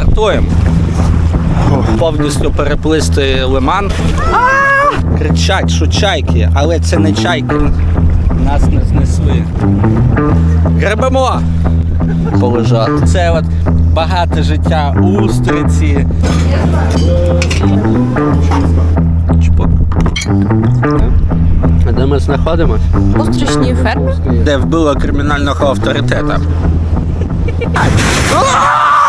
Стартуємо. Повністю переплисти лиман. Кричать, що чайки, але це не чайки. Нас не знесли. Гребемо! Полежати. Це от багате життя устриці. Чпок. А де ми знаходимося? Устрічні ферми? Де вбило кримінального авторитета.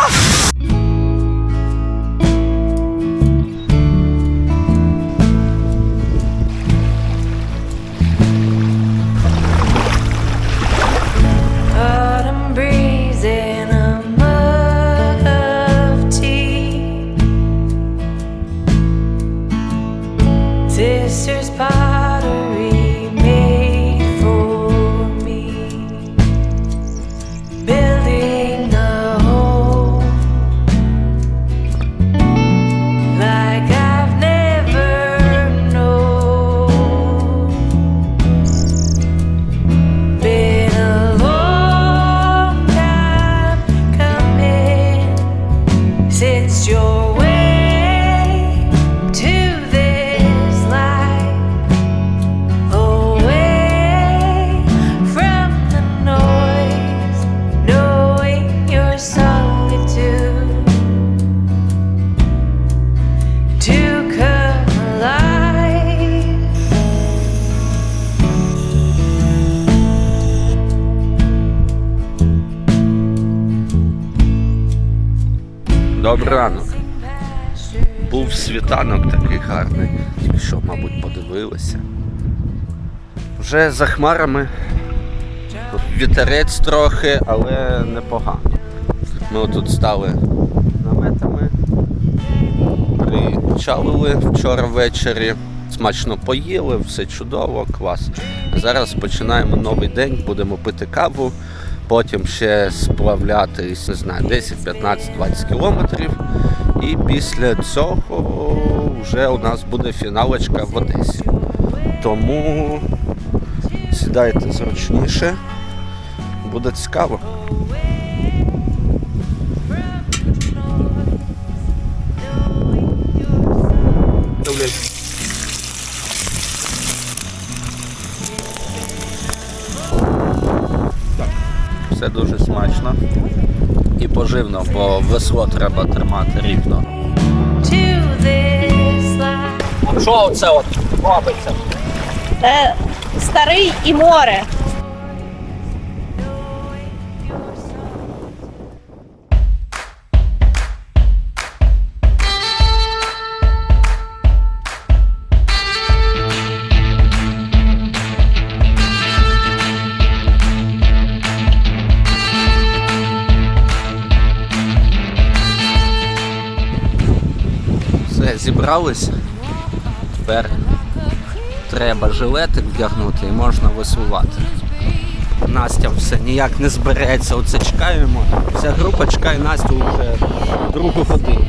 Добрий ранок. Був світанок такий гарний. Тільки що, мабуть, подивилися. Вже за хмарами. Вітерець трохи, але непогано. Ми тут стали наметами, причалили вчора ввечері, смачно поїли, все чудово, клас. Зараз починаємо новий день, будемо пити каву, потім ще сплавлятись, не знаю, 10, 15, 20 кілометрів. І після цього вже у нас буде фіналочка в Одесі. Тому сідайте зручніше, буде цікаво. І поживно, бо весло треба тримати рівно. Що це от робиться? Це старий і море. Все, зібрались. Тепер треба жилетик вдягнути і можна веслувати. Настя все ніяк не збереться. Оце чекаємо. Вся група чекає Настю вже другу годину.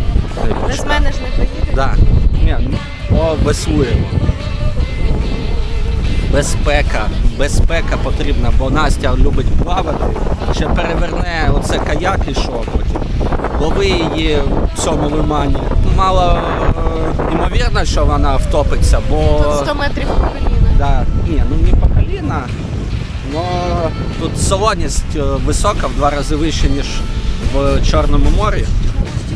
Без мене ж не поїде. Да. Ну, о, веслуємо. Безпека. Безпека потрібна, бо Настя любить плавати. Ще переверне оце каяк і що потім. Лови її в цьому лимані. Мало е, ймовірно, що вона втопиться, бо. Тут 100 метрів по коліна. Да. Ні, ну не по коліна. Но тут солоність е, висока, в два рази вища, ніж в Чорному морі.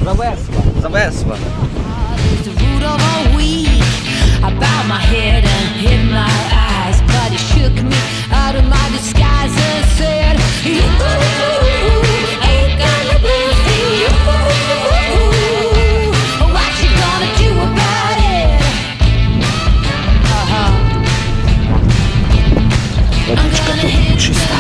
Завесла, завесла. out of my disguise and said, You ain't gonna lose four.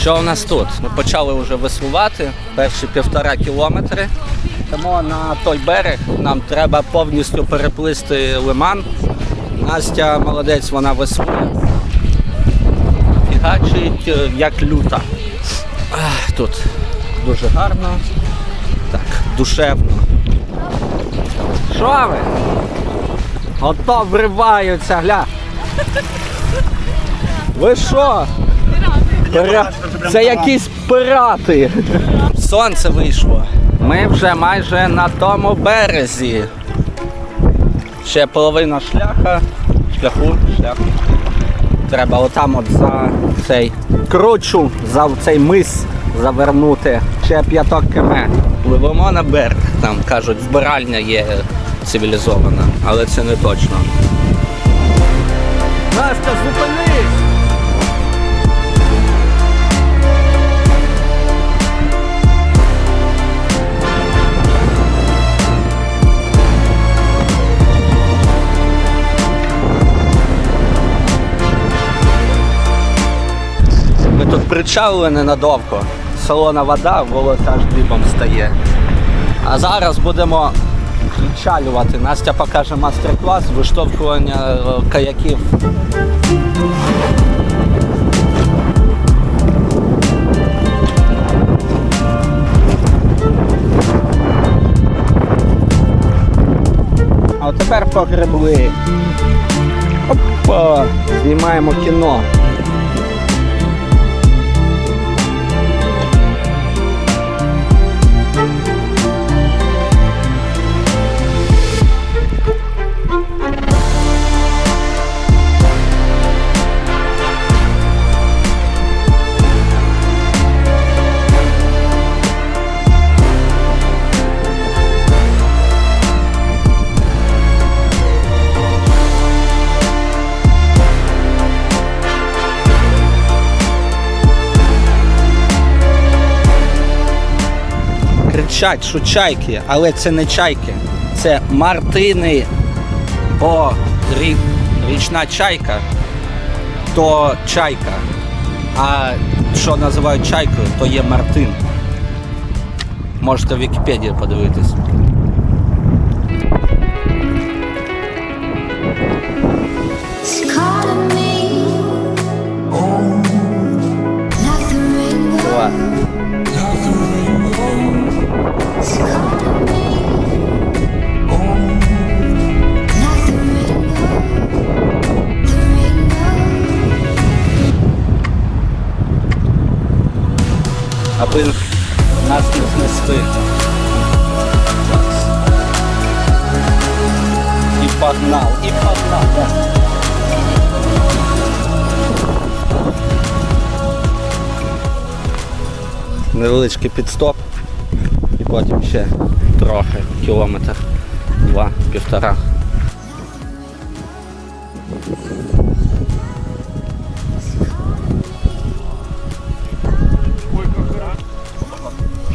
Що у нас тут? Ми почали вже веслувати перші півтора кілометри. Тому на той берег нам треба повністю переплисти лиман. Настя молодець, вона веслує. Фігачить е, як люта. Тут дуже гарно, так, душевно. Що ви? Ото вриваються, гля. Ви що? Це якісь пирати. Сонце вийшло. Ми вже майже на тому березі. Ще половина шляха. Шляху, шляху. Треба отам от за цей кручу, за цей мис завернути. Ще п'яток км. Пливемо на берег. Там кажуть, вбиральня є цивілізована, але це не точно. Настя, зупинись! Тут причалили ненадовго. Солона вода, волосся аж дибом стає. А зараз будемо відчалювати. Настя покаже мастер-клас виштовхування е, каяків. А тепер погребли. Опа! Знімаємо кіно. Кричать, що чайки, але це не чайки, це мартини. Бо річна чайка то чайка. А що називають чайкою, то є мартин. Можете в Вікіпедії подивитись. It's calling me аби нас не знесли. І погнав, і погнав. да. Невеличкий підстоп. Потім ще трохи, кілометр, два, півтора.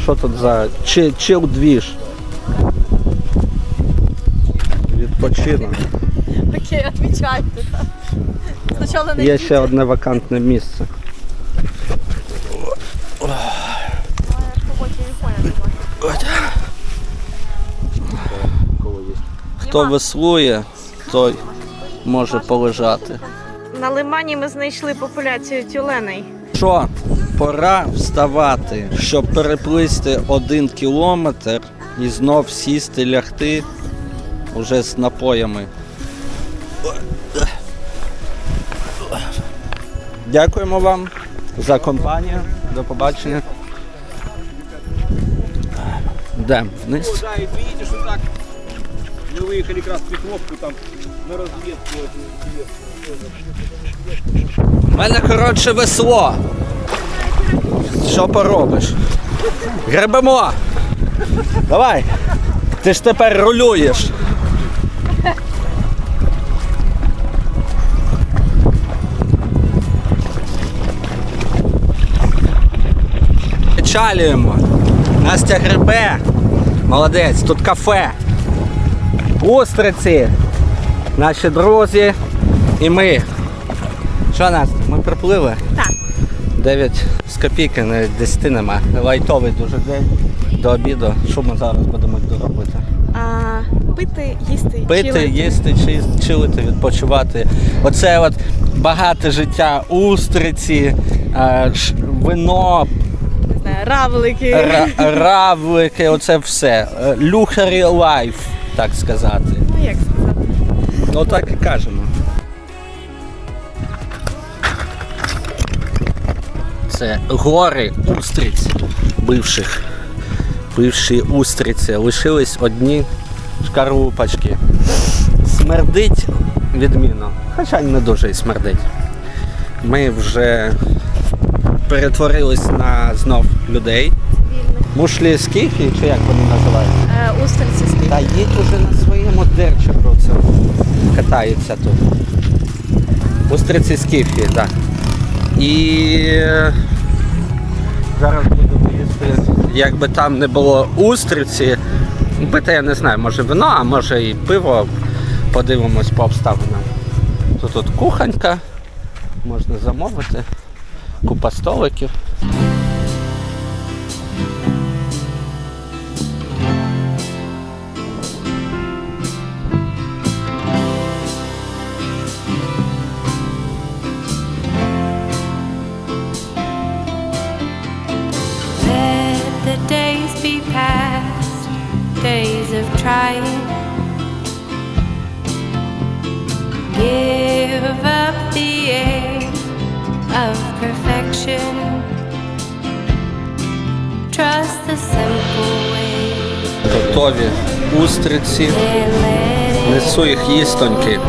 Що тут за чи, чил двіж? Відпочинок. Окей, не Є ще одне вакантне місце. Хто веслує, той може полежати. На лимані ми знайшли популяцію тюленей. Що, пора вставати, щоб переплисти один кілометр і знов сісти, лягти уже з напоями. Дякуємо вам за компанію. До побачення. Йдемо вниз. Мы выехали как раз в Петровку там на разведку. У мене коротше весло. Що поробиш? Гребемо! Давай! Ти ж тепер рулюєш. Чалюємо. Настя гребе. Молодець, тут кафе. Устриці. Наші друзі і ми. Що Настя, ми приплили? Так. 9 з копійки, навіть 10 нема. Лайтовий дуже день до обіду. Що ми зараз будемо робити? А, пити, їсти, Пити, чилити. їсти, чилити, відпочивати. Оце от багате життя, устриці, е, вино, Не знаю, равлики. ра- равлики, оце все. Е, Люхарі лайф. Так сказати. Ну як сказати? Ну так і кажемо. Це гори устриць бивших. Бивші устриці. Лишились одні шкарупочки. Смердить відмінно. Хоча не дуже і смердить. Ми вже перетворились на знов людей. Мушлі скіфі, чи як вони називаються? Е, устриці? Та їдь уже на своєму дерчику катаються тут. Устриці скіфі, так. Да. І е, зараз будемо їсти. Якби там не було устриці, пити я не знаю, може вино, а може і пиво. Подивимось по обставинам. Тут тут кухонька, можна замовити, купа столиків. Готові устриці. Несу їх їстоньки.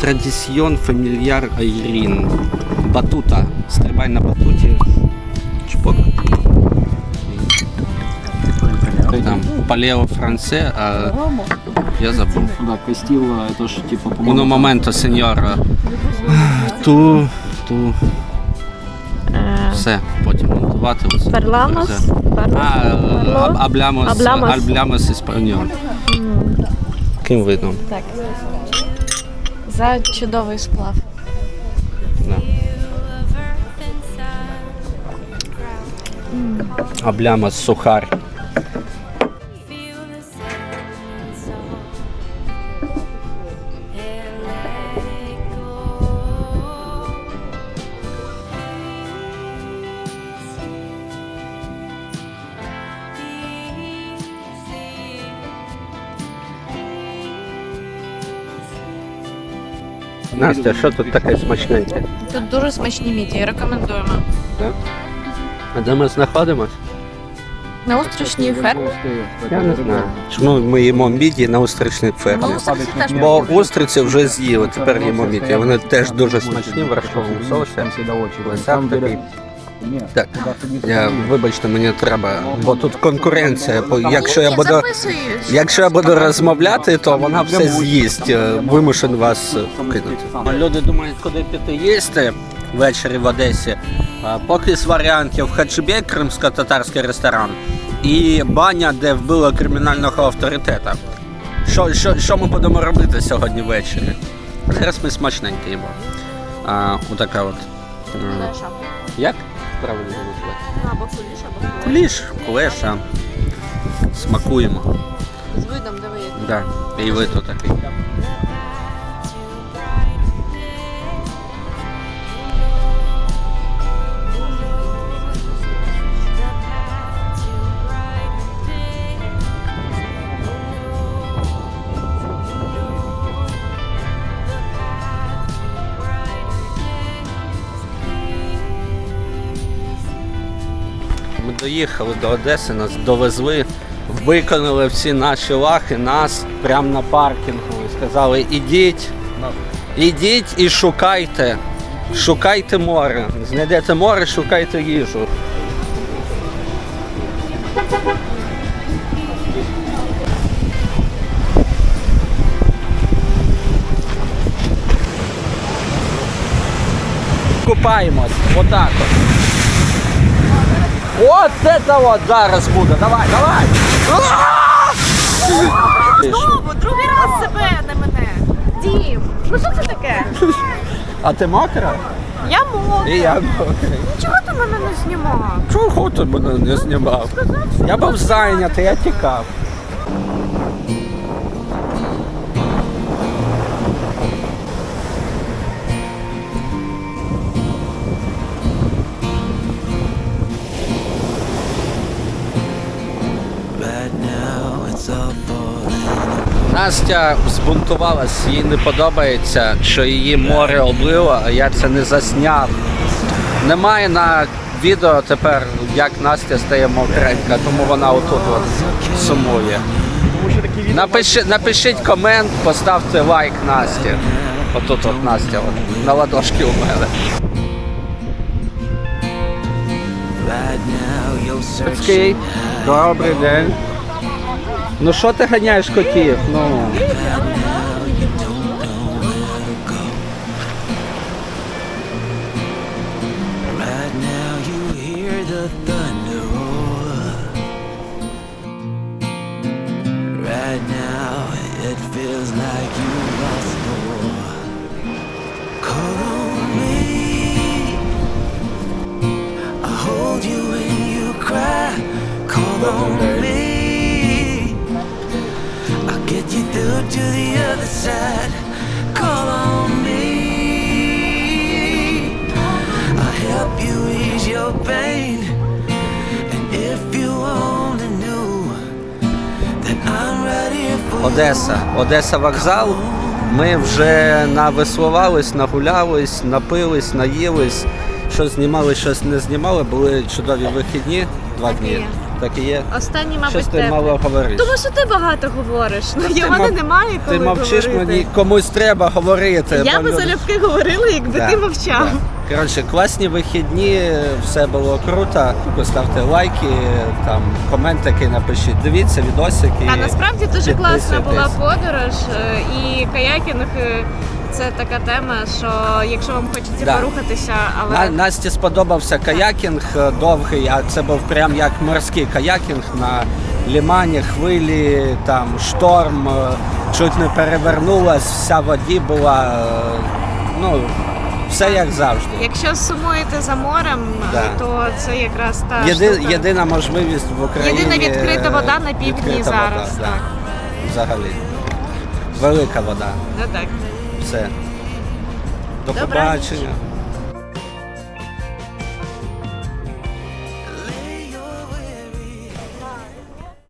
Традиціон фамільяр Айрін. Батута. Стрибай на батуті. Чпок. Палео франце, а я забув. Да, Костила, это ж типа, Уно по-моему, моменто, сеньора. Ту, ту. Е, Все, потім монтувати. оце. Перламос? А, аблямос, Аблямос. аблямос іспаньон. Ким видно? Так. За чудовий сплав. Да. Аблямос, сухар. Настя, що тут таке смачненьке? Тут дуже смачні мідії, рекомендуємо. Да? А де ми знаходимося? На устричній фермі. Я не знаю. Чому ми їмо міді на устричній фермі? Ну, устриці теж Бо устриці вже з'їли, тепер їмо міді. Вони теж дуже смачні в рашковому соусі. Деле, такий. Так, я, вибачте, мені треба, бо тут конкуренція. Бо Якщо я буду, якщо я буду розмовляти, то вона все з'їсть. Е, Вимушен вас кинути. Люди думають, куди піти їсти ввечері в Одесі. Поки з варіантів Хаджибек, кримсько-татарський ресторан, і баня, де вбили кримінального авторитета. Що, що, що ми будемо робити сьогодні ввечері? Зараз ми смачненько їмо. А, отака от. е, Як правильно називати? Або куліш, або Куліш, кулеша. Смакуємо. З видом диви. Да. І ви то такий. Доїхали до Одеси, нас довезли, виконали всі наші лахи, нас прямо на паркінгу. Сказали, ідіть, ідіть і шукайте. Шукайте море. Знайдете море, шукайте їжу. Купаємось. Отак от. От це вот зараз буде. Давай, давай. Знову, другий раз себе на мене. Дім, ну що це таке? А ти мокра? Я мокра. І я мокрий. Чого ти мене не знімав? Чого ти мене не знімав? Я був зайнятий, я тікав. Настя збунтувалась, їй не подобається, що її море облило, а я це не засняв. Немає на відео тепер, як Настя стає мокренька, тому вона отут от сумує. Напиши, напишіть комент, поставте лайк Насті. Отут от Настя, от, на ладошки у мене. Добрий день. Ну що ти ганяєш котів? Ну. Одеса. Одеса вокзал. Ми вже навеслувались, нагулялись, напились, наїлись. Що знімали, щось не знімали. Були чудові вихідні. Два Так дні. є. Так і є. Останній, Щось ти тебе. мало говориш. Тому що ти багато говориш. Ну, Ти мене мов- немає коли Ти мовчиш говорити. мені, комусь треба говорити. Я би люди- залюбки говорила, якби Да, ти мовчав. да. Коротше, класні вихідні, все було круто. Поставте лайки, там коментики напишіть. Дивіться відосики. А насправді дуже класна була подорож е, і каякінг. е, Це така тема, що якщо вам хочеться Да. порухатися, але На, Насті сподобався каякінг е, довгий, а це був прям як морський каякінг на лімані, хвилі, там шторм, чуть не перевернулась, вся воді була. Ну, все як завжди. якщо сумуєте за морем, Да. то це якраз та Єди, штука. єдина можливість в Україні. Єдина відкрита е, вода на півдні відкрита зараз, Вода, так. Да. Взагалі. Велика вода. Да, так. Все. До Добре. побачення.